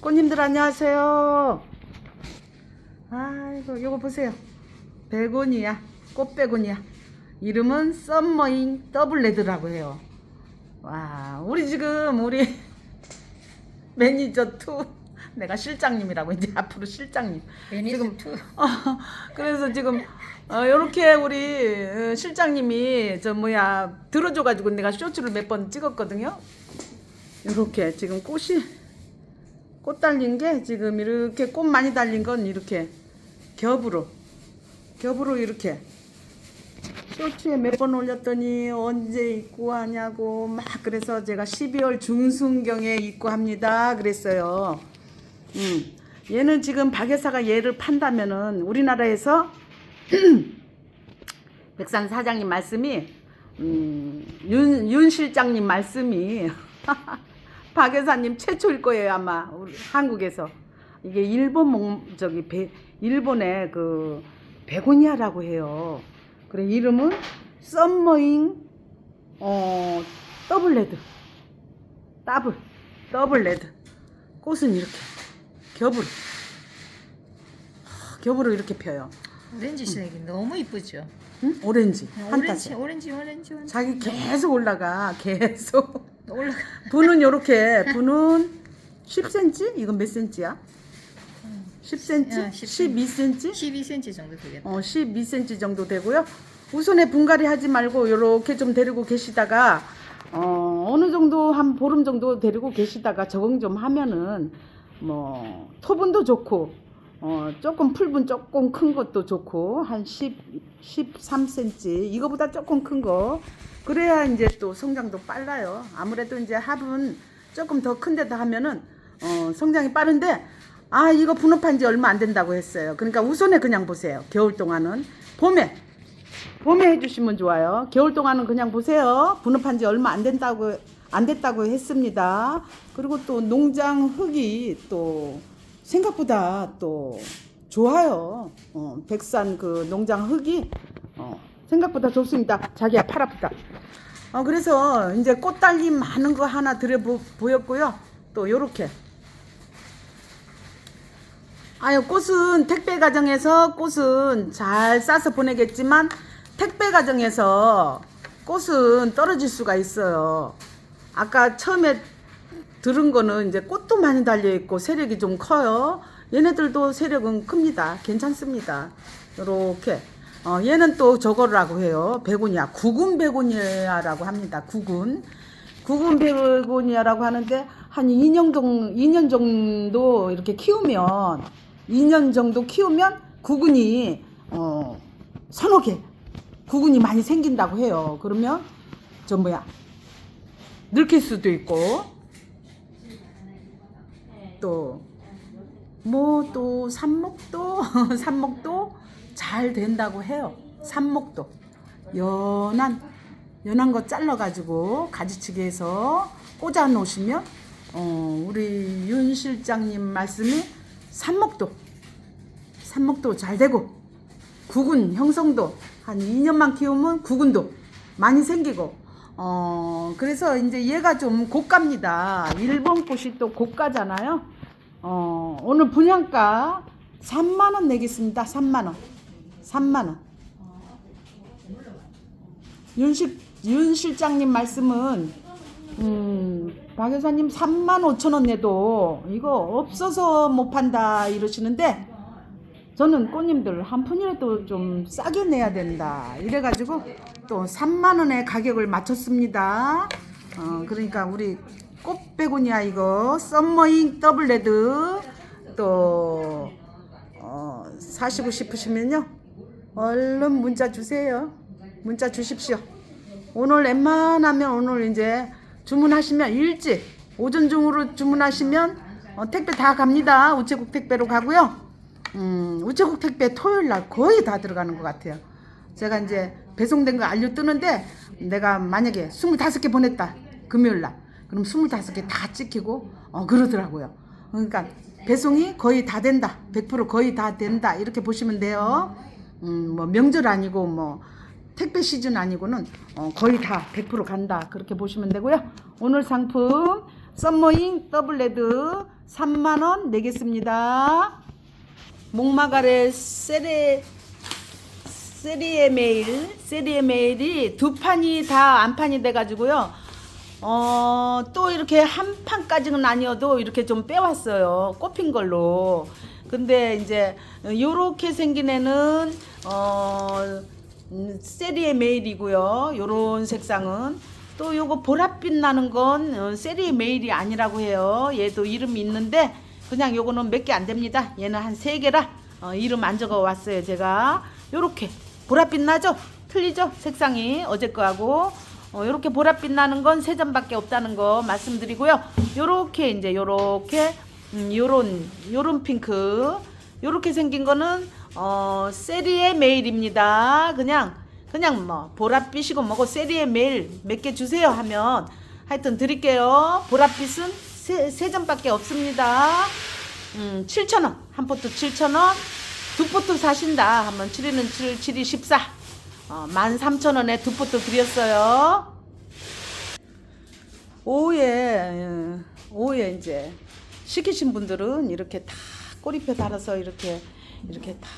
꽃님들 안녕하세요. 아이고 요거 보세요. 베고니아 꽃베고니아 이름은 썸머잉 더블레드라고 해요. 와 우리 지금 우리 매니저 투 내가 실장님이라고 이제 앞으로 실장님. 매니저 투. 어, 그래서 지금 어, 이렇게 우리 어, 실장님이 저 뭐야 들어줘가지고 내가 쇼츠를 몇 번 찍었거든요. 이렇게 지금 꽃이 꽃 달린 게 지금 이렇게 꽃 많이 달린 건 이렇게 겹으로 겹으로 이렇게 쇼츠에 몇 번 올렸더니 언제 입고 하냐고 막 그래서 제가 12월 중순경에 입고 합니다 그랬어요. 음. 얘는 지금 박여사가 얘를 판다면은 우리나라에서 백산 사장님 말씀이 음, 윤, 윤 실장님 말씀이 박 여사님 최초일 거예요 아마 우리 한국에서 이게 일본 목 저기 배, 일본의 그 베고니아라고 해요. 그래 이름은 썸머잉 어 더블 레드 더블 더블 레드 꽃은 이렇게 겹으로 겹으로 이렇게 펴요. 오렌지 색이 너무 이쁘죠. 응? 오렌지 오렌지, 판타지. 오렌지, 오렌지, 오렌지. 자기 계속 올라가 계속. 올라가. 분은 요렇게 분은 10cm? 이건 몇 cm야? 10cm? 야, 10cm. 12cm? 12cm 정도 되겠다. 어, 12cm 정도 되고요. 우선에 분갈이 하지 말고 요렇게 좀 데리고 계시다가 어, 어느 정도 한 보름 정도 데리고 계시다가 적응 좀 하면은 뭐 토분도 좋고 어, 조금 풀분 조금 큰 것도 좋고 한 10, 13cm 이거보다 조금 큰 거 그래야 이제 또 성장도 빨라요. 아무래도 이제 합은 조금 더 큰 데다 하면은 어, 성장이 빠른데 아 이거 분업한 지 얼마 안 된다고 했어요. 그러니까 우선에 그냥 보세요. 겨울 동안은 봄에 봄에 해주시면 좋아요. 겨울 동안은 그냥 보세요. 분업한 지 얼마 안 된다고 안 됐다고 했습니다. 그리고 또 농장 흙이 또 생각보다 또 좋아요. 어, 백산 그 농장 흙이 어, 생각보다 좋습니다. 자기야 팔 아프다. 어, 그래서 이제 꽃 달림 많은 거 하나 보, 보였고요. 또 요렇게 아유 꽃은 택배 과정에서 꽃은 잘 싸서 보내겠지만 택배 과정에서 꽃은 떨어질 수가 있어요. 아까 처음에 들은 거는 이제 꽃도 많이 달려 있고 세력이 좀 커요. 얘네들도 세력은 큽니다. 괜찮습니다. 이렇게 어, 얘는 또 저거라고 해요. 베고니아 구군 베고니아라고 합니다. 구군 구군 베고니아라고 하는데 한 2년 정도 2년 정도 이렇게 키우면 2년 정도 키우면 구근이 어 서너 개 구근이 많이 생긴다고 해요. 그러면 저 뭐야 늙힐 수도 있고 또. 뭐또 삽목도? 삽목도 잘 된다고 해요. 삽목도. 연한 연한 거 잘라 가지고 가지치기해서 꽂아 놓으시면 어 우리 윤 실장님 말씀이 삽목도 삽목도 잘 되고 구근 형성도 한 2년만 키우면 구근도 많이 생기고 어 그래서 이제 얘가 좀 고가입니다. 일본 꽃이 또 고가잖아요. 어 오늘 분양가 3만 원 내겠습니다. 3만 원. 3만 원. 윤실 윤 실장님 말씀은 음, 박 여사님 3만 5천 원 내도 이거 없어서 못 판다 이러시는데 저는 꽃님들 한 푼이라도 좀 싸게 내야 된다 이래가지고 또 3만 원의 가격을 맞췄습니다. 어, 그러니까 우리 꽃베고니아 이거 썸머잉 더블 레드 또 어, 사시고 싶으시면요 얼른 문자 주세요. 문자 주십시오. 오늘 웬만하면 오늘 이제 주문하시면 일찍 오전 중으로 주문하시면 어, 택배 다 갑니다. 우체국 택배로 가고요. 음, 우체국 택배 토요일 날 거의 다 들어가는 것 같아요. 제가 이제 배송된 거 알려 뜨는데 내가 만약에 25개 보냈다. 금요일 날. 그럼 25개 다 찍히고 어 그러더라고요. 그러니까 배송이 거의 다 된다. 100% 거의 다 된다. 이렇게 보시면 돼요. 음, 뭐 명절 아니고 뭐 택배 시즌 아니고는 어, 거의 다 100% 간다. 그렇게 보시면 되고요. 오늘 상품 썸머잉 더블레드 3만 원 내겠습니다. 목마가래 세레 세리의 메일 세리의 메일이 두 판이 다 안판이 돼가지고요. 어, 또 이렇게 한 판까지는 아니어도 이렇게 좀 빼왔어요. 꼽힌 걸로. 근데 이제 요렇게 생긴 애는 어, 음, 세리의 메일이고요. 요런 색상은 또 요거 보랏빛 나는 건 어, 세리의 메일이 아니라고 해요. 얘도 이름이 있는데 그냥 요거는 몇 개 안 됩니다. 얘는 한 세 개라 어, 이름 안 적어 왔어요. 제가 요렇게 보랏빛 나죠? 틀리죠? 색상이 어제 거하고 어, 요렇게 보랏빛 나는 건 세 점밖에 없다는 거 말씀드리고요. 요렇게 이제 요렇게 음, 요런 요런 핑크 요렇게 생긴 거는 어, 세리의 메일입니다. 그냥 그냥 뭐 보랏빛이고 뭐고 세리의 메일 몇 개 주세요 하면 하여튼 드릴게요. 보랏빛은 세, 세 점밖에 없습니다. 음, 7,000원. 한 포트 7,000원. 두 포트 사신다. 하면 7위는 7, 7이 14. 어, 13,000원에 두 포트 드렸어요. 오후에, 예, 오후에 이제 시키신 분들은 이렇게 다 꼬리표 달아서 이렇게, 이렇게 다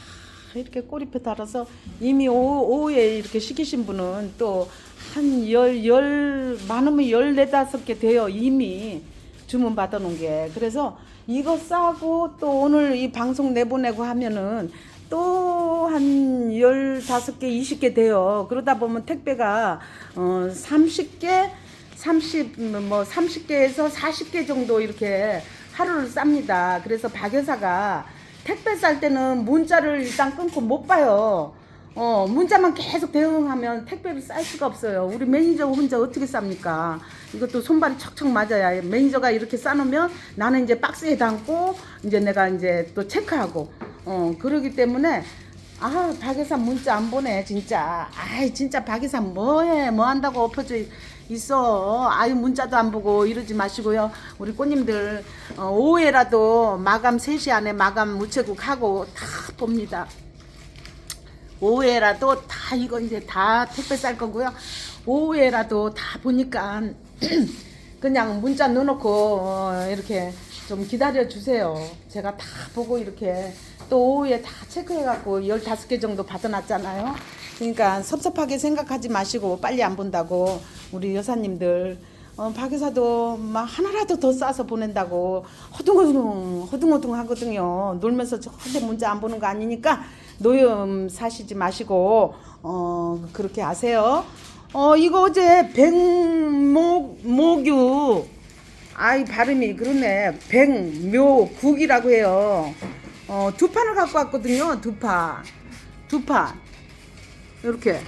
이렇게 꼬리표 달아서 이미 오후, 오후에 이렇게 시키신 분은 또 한 열, 열, 많으면 열네다섯 개 돼요. 이미 주문 받아놓은 게. 그래서 이거 싸고 또 오늘 이 방송 내보내고 하면은 또한 열다섯 개, 이십 개 돼요. 그러다 보면 택배가 어, 30개, 30, 뭐 30개에서 40개 정도 이렇게 하루를 쌉니다. 그래서 박 여사가 택배 쌀 때는 문자를 일단 끊고 못 봐요. 어, 문자만 계속 대응하면 택배를 쌀 수가 없어요. 우리 매니저 혼자 어떻게 쌉니까? 이것도 손발이 척척 맞아야 매니저가 이렇게 싸놓으면 나는 이제 박스에 담고 이제 내가 이제 또 체크하고 어, 그러기 때문에 아, 박예사 문자 안 보내, 진짜. 아이, 진짜 박예사 뭐해, 뭐 한다고 엎어져 있어. 아유, 문자도 안 보고 이러지 마시고요. 우리 꽃님들, 어, 오후에라도 마감 3시 안에 마감 우체국 하고 다 봅니다. 오후에라도 다 이거 이제 다 택배 쌀 거고요. 오후에라도 다 보니까 그냥 문자 넣어놓고 어, 이렇게 좀 기다려 주세요. 제가 다 보고 이렇게 또 오후에 다 체크해갖고 15개 정도 받아놨잖아요. 그러니까 섭섭하게 생각하지 마시고 빨리 안 본다고 우리 여사님들 어, 박 여사도 막 하나라도 더 싸서 보낸다고 허둥허둥 허둥허둥 하거든요. 놀면서 절대 문자 안 보는 거 아니니까 노염 사시지 마시고 어 그렇게 아세요. 어 이거 어제 백목 모규 아이 발음이 그러네 백묘국이라고 해요. 어 두 판을 갖고 왔거든요. 두 판, 두 판. 이렇게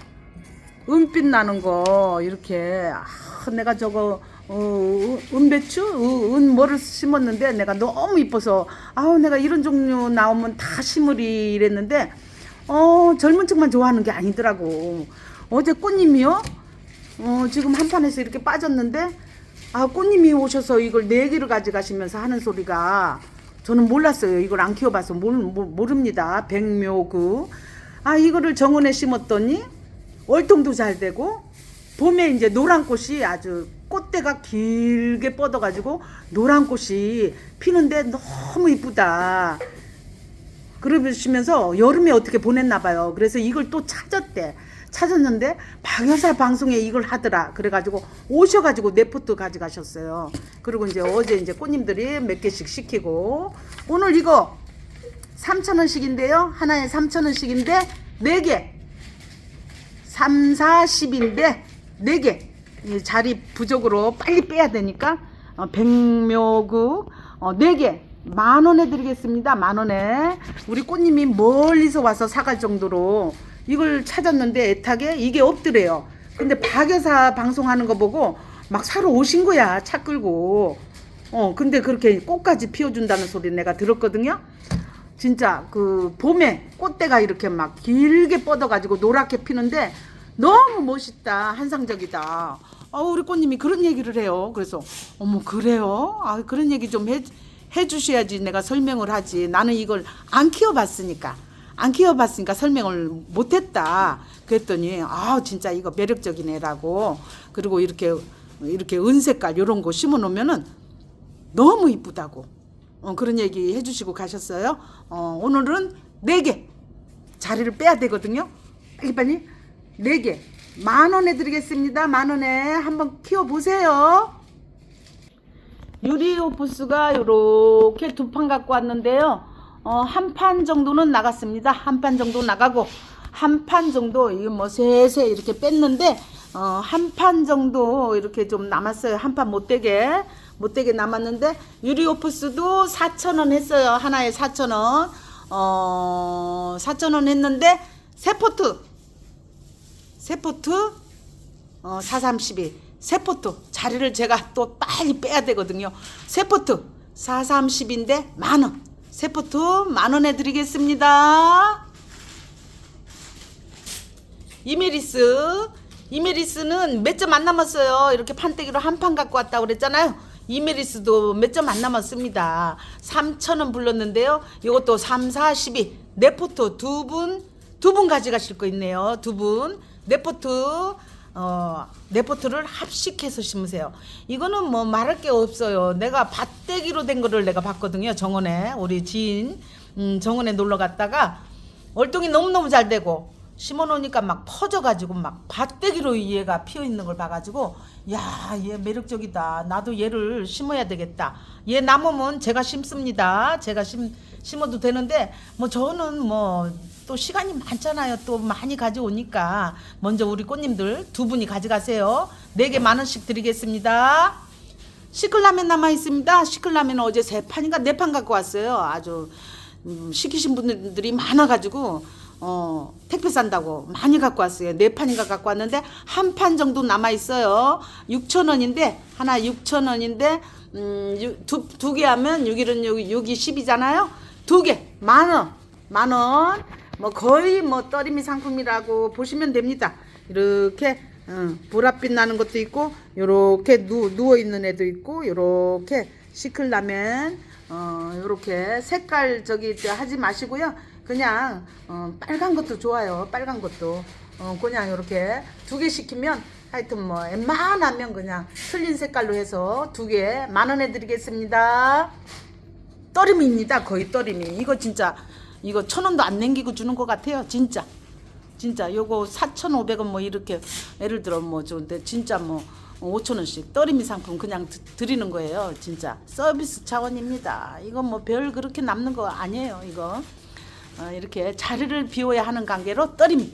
은빛 나는 거 이렇게 아, 내가 저거 어, 은배추, 어, 은 뭐를 심었는데 내가 너무 이뻐서 아우 내가 이런 종류 나오면 다 심으리 이랬는데 어 젊은 층만 좋아하는 게 아니더라고. 어제 꽃님이요. 어 지금 한 판에서 이렇게 빠졌는데 아 꽃님이 오셔서 이걸 네 개를 가져가시면서 하는 소리가 저는 몰랐어요. 이걸 안 키워봐서 모르, 모- 모릅니다. 백묘구. 아 이거를 정원에 심었더니 월통도 잘 되고 봄에 이제 노란 꽃이 아주 꽃대가 길게 뻗어가지고 노란 꽃이 피는데 너무 이쁘다. 그러시면서 여름에 어떻게 보냈나 봐요. 그래서 이걸 또 찾았대. 찾았는데 박여사 방송에 이걸 하더라. 그래가지고 오셔가지고 네 포트 가져가셨어요. 그리고 이제 어제 이제 꽃님들이 몇 개씩 시키고 오늘 이거 3,000원씩인데요. 하나에 3,000원씩인데 네 개. 3, 4, 10인데 4개. 이 자리 부족으로 빨리 빼야 되니까 어, 백묘구 어, 4개. 만 원에 드리겠습니다. 만 원에. 우리 꽃님이 멀리서 와서 사갈 정도로 이걸 찾았는데 애타게 이게 없더래요. 근데 박여사 방송하는 거 보고 막 사러 오신 거야. 차 끌고. 어, 근데 그렇게 꽃까지 피워준다는 소리 내가 들었거든요. 진짜 그 봄에 꽃대가 이렇게 막 길게 뻗어가지고 노랗게 피는데 너무 멋있다 한상적이다. 아 우리 꽃님이 그런 얘기를 해요. 그래서 어머 그래요? 아 그런 얘기 좀 해 해주셔야지 내가 설명을 하지. 나는 이걸 안 키워봤으니까 안 키워봤으니까 설명을 못했다. 그랬더니 아 진짜 이거 매력적이네라고 그리고 이렇게 이렇게 은색깔 이런 거 심어놓으면은 너무 이쁘다고. 어, 그런 얘기 해주시고 가셨어요. 어, 오늘은 네 개 자리를 빼야 되거든요. 빨리빨리 네 개. 만 원에 드리겠습니다. 만 원에 한번 키워 보세요. 유리오프스가 이렇게 두 판 갖고 왔는데요. 어, 한 판 정도는 나갔습니다. 한 판 정도 나가고 한 판 정도 이거 뭐 세세 이렇게 뺐는데 어, 한 판 정도 이렇게 좀 남았어요. 한 판 못되게 못되게 남았는데 유리오프스도 4,000원 했어요. 하나에 4,000원. 어, 4,000원 했는데 세포트 세포트 어, 432 세포트 자리를 제가 또 빨리 빼야 되거든요. 세포트 430인데 만원 세포트 만원에 드리겠습니다. 이메리스 이메리스는 몇 점 안 남았어요. 이렇게 판때기로 한 판 갖고 왔다고 그랬잖아요. 이메리스도 몇 점 안 남았습니다. 3,000원 불렀는데요. 이것도 3, 4, 12 네포트 두 분 두 분 가져가실 거 있네요. 두 분. 네포트 어, 네포트를 합식해서 심으세요. 이거는 뭐 말할 게 없어요. 내가 밭대기로 된 거를 내가 봤거든요. 정원에 우리 지인 음, 정원에 놀러 갔다가 월동이 너무너무 잘 되고 심어 놓으니까 막 퍼져가지고 막 밭대기로 얘가 피어 있는 걸 봐가지고 야 얘 매력적이다 나도 얘를 심어야 되겠다 얘 남으면 제가 심습니다 제가 심 심어도 되는데 뭐 저는 뭐 또 시간이 많잖아요 또 많이 가져오니까 먼저 우리 꽃님들 두 분이 가져가세요 네 개 만 원씩 드리겠습니다 시클라멘 남아 있습니다. 시클라멘 어제 세 판인가 네 판 갖고 왔어요. 아주 음, 시키신 분들이 많아가지고 어, 택배 산다고 많이 갖고 왔어요. 네 판인가 갖고 왔는데 한 판 정도 남아 있어요. 6천 원인데 하나 6천 원인데 음, 두두 개 하면 6일은 6, 6이 10이잖아요. 두 개 만 원, 만 원. 뭐 거의 뭐 떨이미 상품이라고 보시면 됩니다. 이렇게 어, 보랏빛 나는 것도 있고 요렇게 누, 누워 있는 애도 있고 요렇게 시클라멘 어 요렇게 색깔 저기 저 하지 마시고요. 그냥 어, 빨간 것도 좋아요. 빨간 것도. 어 그냥 요렇게 두 개 시키면 하여튼 뭐 웬만하면 그냥 틀린 색깔로 해서 두 개 만 원에 드리겠습니다. 떨림입니다. 거의 떨림이. 이거 진짜 이거 천 원도 안 남기고 주는 것 같아요 진짜 진짜 요거 4,500원 뭐 이렇게 예를 들어 뭐 좋은데 진짜 뭐 5,000원씩 떨이미 상품 그냥 드, 드리는 거예요. 진짜 서비스 차원입니다. 이거 뭐별 그렇게 남는 거 아니에요. 이거 어, 이렇게 자리를 비워야 하는 관계로 떨이미.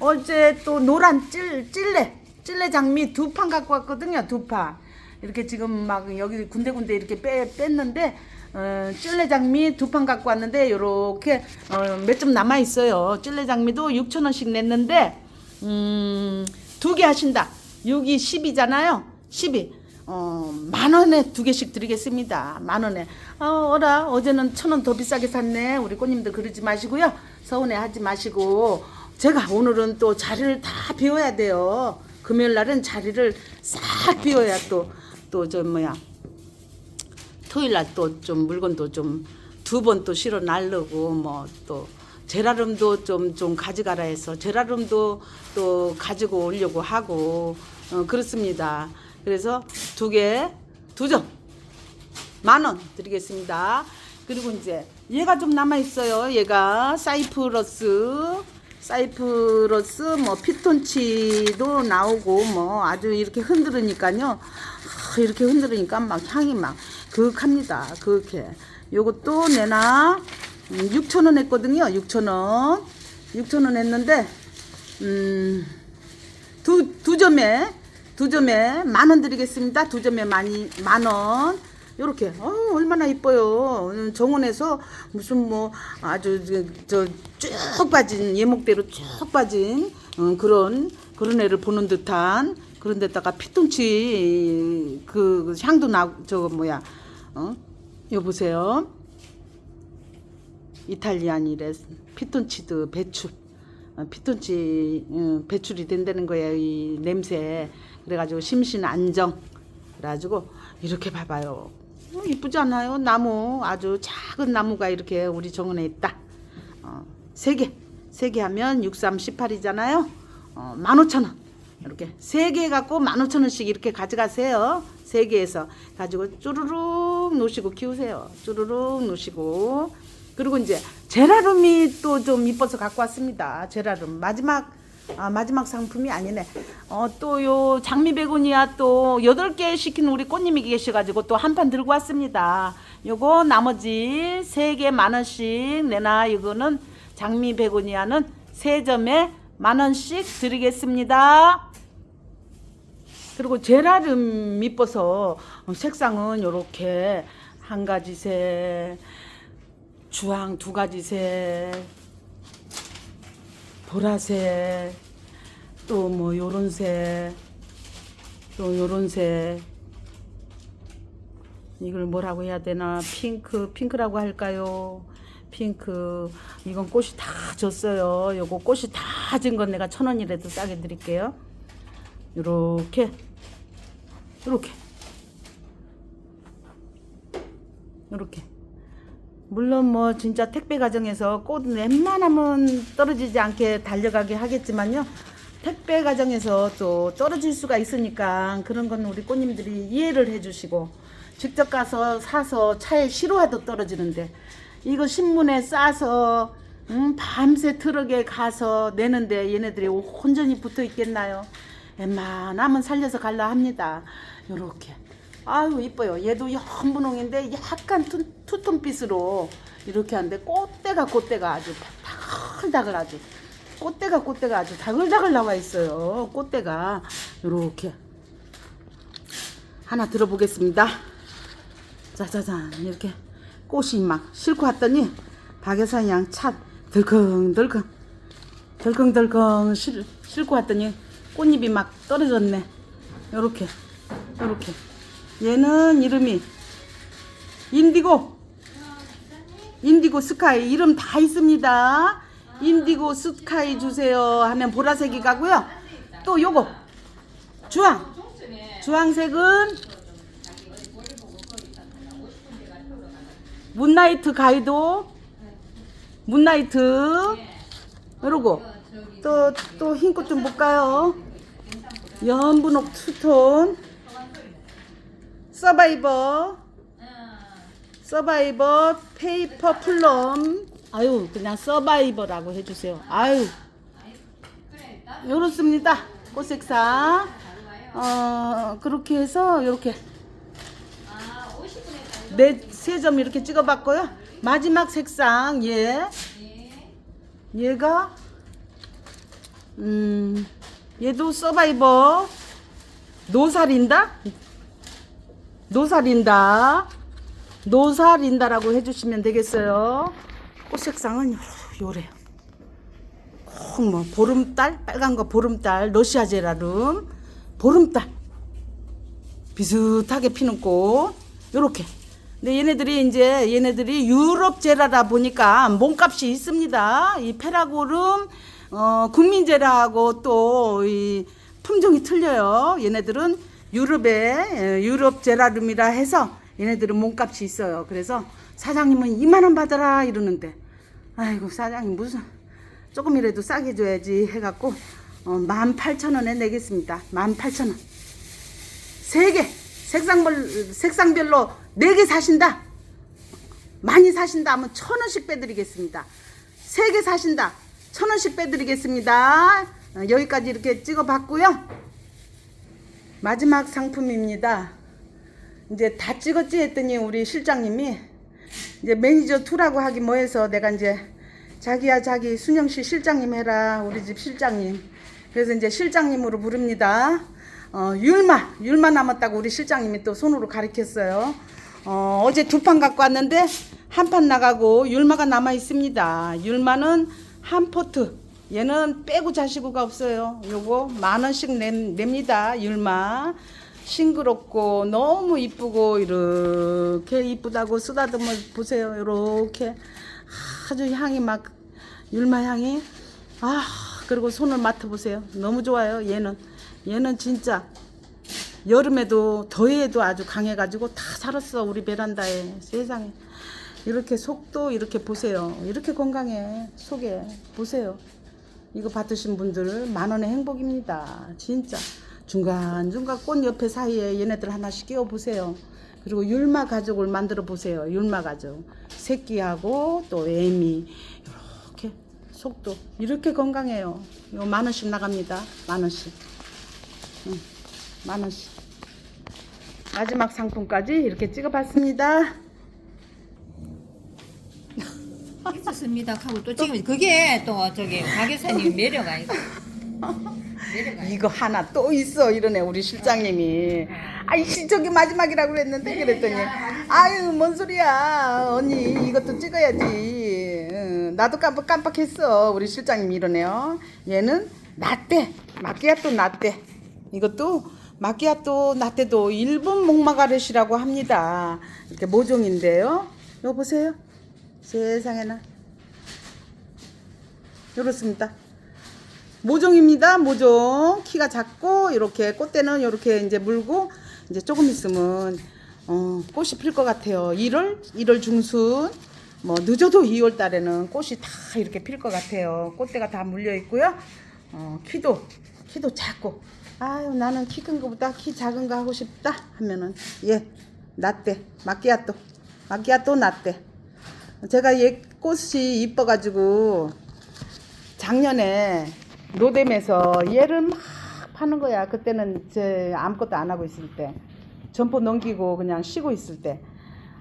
어제 또 노란 찔 찔레 찔레 장미 두 판 갖고 왔거든요. 두 판. 이렇게 지금 막 여기 군데군데 이렇게 빼 뺐는데 어, 찔레 장미 두 판 갖고 왔는데 요렇게 어, 몇 점 남아 있어요. 찔레 장미도 6천 원씩 냈는데 음, 두 개 하신다. 6이 10이잖아요. 12. 어, 만 원에 두 개씩 드리겠습니다. 만 원에. 어, 어라, 어제는 천 원 더 비싸게 샀네. 우리 꽃님들 그러지 마시고요. 서운해 하지 마시고. 제가 오늘은 또 자리를 다 비워야 돼요. 금요일 날은 자리를 싹 비워야 또, 또 저 뭐야. 토요일 날 또 좀 물건도 좀 두 번 또 실어 날르고 뭐 또 제라름도 좀 좀 가져가라 해서 제라름도 또 가지고 오려고 하고 어, 그렇습니다. 그래서 두 개 두 점 만 원 드리겠습니다. 그리고 이제 얘가 좀 남아 있어요. 얘가 사이프러스 사이프러스 뭐 피톤치도 나오고 뭐 아주 이렇게 흔들으니까요. 아, 이렇게 흔들으니까 막 향이 막 그윽합니다. 그윽해. 요것도 내나 6천 원 했거든요. 6천 원. 6천 원 했는데 음, 두, 두 점에 두 점에 만 원 드리겠습니다. 두 점에 많이 만 원. 요렇게 어 얼마나 이뻐요. 음, 정원에서 무슨 뭐 아주 저쭉 빠진 예목대로 쭉 빠진 어, 그런 그런 애를 보는 듯한 그런 데다가 피톤치 그, 그 향도 나 저거 뭐야 어? 여보세요. 이탈리안이래. 피톤치드 배출 어, 피톤치 어, 배출이 된다는 거예요 이 냄새. 그래가지고 심신 안정. 그래가지고 이렇게 봐봐요. 어, 이쁘지 않아요? 나무. 아주 작은 나무가 이렇게 우리 정원에 있다. 어, 세개세 개 하면 6, 3, 18이잖아요. 어, 15,000원 이렇게 세 개 갖고 15,000원씩 이렇게 가져가세요 세 개에서 가지고 쭈루룩 놓으시고 키우세요. 쭈루룩 놓으시고 그리고 이제 제라름이 또 좀 이뻐서 갖고 왔습니다. 제라름 마지막 아 마지막 상품이 아니네. 어 또 요 장미 베고니아 또 여덟 개 시킨 우리 꽃님이 계셔가지고 또 한 판 들고 왔습니다. 요거 나머지 세 개 만 원씩 내나 이거는 장미 베고니아는 세 점에 만 원씩 드리겠습니다. 그리고 제라름 이뻐서 색상은 요렇게 한 가지 색, 주황 두 가지 색, 보라색, 또 뭐 요런 색, 또 요런 색. 이걸 뭐라고 해야 되나? 핑크, 핑크라고 할까요? 핑크. 이건 꽃이 다 졌어요. 요거 꽃이 다 진 건 내가 천 원이라도 싸게 드릴게요. 요렇게, 요렇게, 요렇게. 물론 뭐 진짜 택배 과정에서 꽃 웬만하면 떨어지지 않게 달려가게 하겠지만요. 택배 과정에서 또 떨어질 수가 있으니까 그런 건 우리 꽃님들이 이해를 해주시고 직접 가서 사서 차에 실어와도 떨어지는데 이거 신문에 싸서 음, 밤새 트럭에 가서 내는데 얘네들이 온전히 붙어 있겠나요? 웬만하면 살려서 갈라 합니다. 요렇게. 아유 이뻐요. 얘도 연분홍인데 약간 투, 투톤빛으로 이렇게 하는데 꽃대가 꽃대가 아주 다글다글 아주 꽃대가 꽃대가 아주 다글다글 나와 있어요. 꽃대가 요렇게 하나 들어보겠습니다. 짜자잔 이렇게 꽃이 막 싣고 왔더니 박여사 양 차 덜컹덜컹 덜컹덜컹 실, 싣고 왔더니 꽃잎이 막 떨어졌네. 요렇게 요렇게 얘는 이름이 인디고 인디고 스카이 이름 다 있습니다. 인디고 스카이 주세요 하면 보라색이 가고요. 또 요거 주황 주황색은 문나이트 가이도 문나이트. 이러고. 또 또 흰꽃 좀 볼까요? 연분홍 투톤. 서바이버. 서바이버 페이퍼 플럼. 아유 그냥 서바이버라고 해주세요. 아유. 요렇습니다. 꽃색상. 어 그렇게 해서 이렇게. 네 세 점 이렇게 찍어봤고요. 마지막 색상 얘 얘가 음 얘도 서바이버. 노살인다? 노살인다. 노살인다라고 해주시면 되겠어요. 꽃 색상은 요- 요래요 꼭뭐 보름달 빨간 거 보름달 러시아 제라름 보름달. 비슷하게 피는 꽃. 요렇게 근데 얘네들이 이제 얘네들이 유럽 제라다 보니까 몸값이 있습니다. 이 페라고름 어 국민제라하고 또 이 품종이 틀려요. 얘네들은 유럽의 에, 유럽 제라름이라 해서 얘네들은 몸값이 있어요. 그래서 사장님은 2만 원 받아라 이러는데 아이고 사장님 무슨 조금이라도 싸게 줘야지 해갖고 어, 18,000원에 내겠습니다. 18,000원. 세 개. 색상별 색상별로 네 개 사신다. 많이 사신다 하면 천 원씩 빼드리겠습니다. 세 개 사신다. 천 원씩 빼드리겠습니다. 어, 여기까지 이렇게 찍어봤고요. 마지막 상품입니다. 이제 다 찍었지 했더니 우리 실장님이 이제 매니저 투라고 하기 뭐해서 내가 이제 자기야 자기 순영 씨 실장님 해라 우리 집 실장님. 그래서 이제 실장님으로 부릅니다. 어 율마 율마 남았다고 우리 실장님이 또 손으로 가리켰어요 어 어제 두 판 갖고 왔는데 한 판 나가고 율마가 남아 있습니다. 율마는 한 포트. 얘는 빼고 자시고가 없어요. 요거 만 원씩 냅, 냅니다 율마. 싱그럽고 너무 이쁘고 이렇게 이쁘다고 쓰다듬어 보세요. 이렇게. 아주 향이 막 율마 향이. 아 그리고 손을 맡아 보세요. 너무 좋아요 얘는. 얘는 진짜 여름에도 더위에도 아주 강해가지고 다 살았어 우리 베란다에 세상에 이렇게 속도 이렇게 보세요 이렇게 건강해 속에 보세요 이거 받으신 분들 만 원의 행복입니다 진짜 중간중간 꽃 옆에 사이에 얘네들 하나씩 끼워 보세요. 그리고 율마 가족을 만들어 보세요. 율마 가족. 새끼하고 또 애미 이렇게 속도 이렇게 건강해요. 이거 만 원씩 나갑니다. 만 원씩. 응, 만 원씩. 마지막 상품까지 이렇게 찍어봤습니다. 있었습니다. 하고 또 지금 그게 또 저기 박여사님 매력 아이가. 이거 하나 또 있어 이러네 우리 실장님이. 아이씨 저기 마지막이라고 그랬는데 그랬더니 아유 뭔 소리야. 언니 이것도 찍어야지. 응, 나도 깜빡 깜빡했어. 우리 실장님이 이러네요. 얘는 라떼 마끼아또 라떼. 이것도 마끼아또 라떼도 일본 목마가렛이라고 합니다 이렇게 모종인데요 이거 보세요 세상에나 이렇습니다 모종입니다. 모종. 키가 작고 이렇게 꽃대는 이렇게 이제 물고 이제 조금 있으면 어, 꽃이 필 것 같아요. 1월, 1월 중순. 뭐 늦어도 2월 달에는 꽃이 다 이렇게 필 것 같아요. 꽃대가 다 물려 있고요. 어, 키도 키도 작고. 아유 나는 키 큰 거보다 키 작은 거 하고 싶다 하면은 예 라떼 마끼아또 마끼아또 라떼 제가 얘 꽃이 이뻐가지고 작년에 노뎀에서 얘를 막 파는 거야. 그때는 제 아무것도 안 하고 있을 때. 점포 넘기고 그냥 쉬고 있을 때.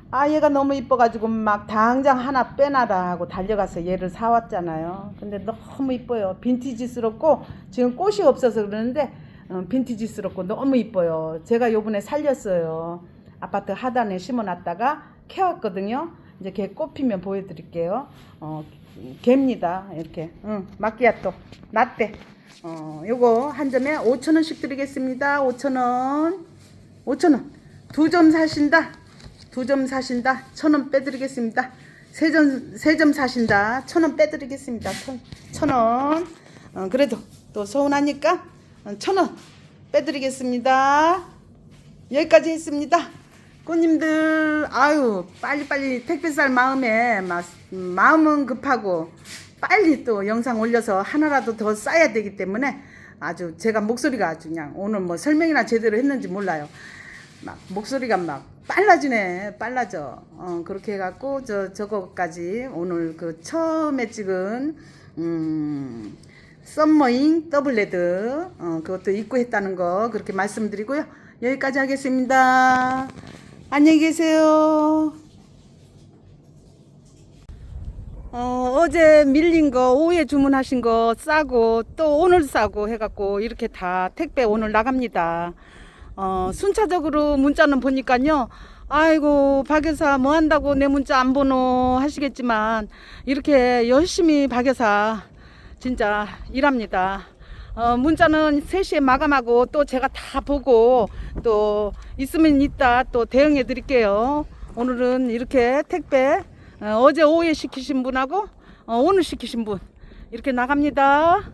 아, 얘가 너무 이뻐가지고 막 당장 하나 빼놔라 하고 달려가서 얘를 사왔잖아요. 근데 너무 이뻐요. 빈티지스럽고 지금 꽃이 없어서 그러는데 어, 빈티지스럽고 너무 이뻐요. 제가 요번에 살렸어요. 아파트 하단에 심어놨다가 캐왔거든요. 이제 걔 꽃 피면 보여드릴게요. 어, 개입니다. 이렇게. 응, 마끼아또. 라떼. 어, 요거 한 점에 5천원씩 드리겠습니다. 5천원. 5천원. 두 점 사신다. 두 점 사신다. 천 원 빼드리겠습니다. 세 점, 세 점 사신다. 천 원 빼드리겠습니다. 천, 천 원. 어, 그래도 또 서운하니까 어, 천원 빼드리겠습니다. 여기까지 했습니다. 꽃님들 아유 빨리빨리 택배 쌀 마음에 막 음, 마음은 급하고 빨리 또 영상 올려서 하나라도 더 싸야 되기 때문에 아주 제가 목소리가 아주 그냥 오늘 뭐 설명이나 제대로 했는지 몰라요. 막 목소리가 막 빨라지네 빨라져 어 그렇게 해갖고 저 저거까지 오늘 그 처음에 찍은 음 썸머잉 더블레드. 어 그것도 입고 했다는 거 그렇게 말씀드리고요. 여기까지 하겠습니다. 안녕히 계세요. 어, 어제 밀린 거, 오후에 주문하신 거 싸고, 또 오늘 싸고 해갖고, 이렇게 다 택배 오늘 나갑니다. 어, 순차적으로 문자는 보니까요, 아이고, 박여사 뭐 한다고 내 문자 안 보노 하시겠지만, 이렇게 열심히 박여사, 진짜 일합니다. 어, 문자는 3시에 마감하고, 또 제가 다 보고, 또 있으면 있다 또 대응해 드릴게요. 오늘은 이렇게 택배, 어, 어제 오후에 시키신 분하고 어, 오늘 시키신 분 이렇게 나갑니다.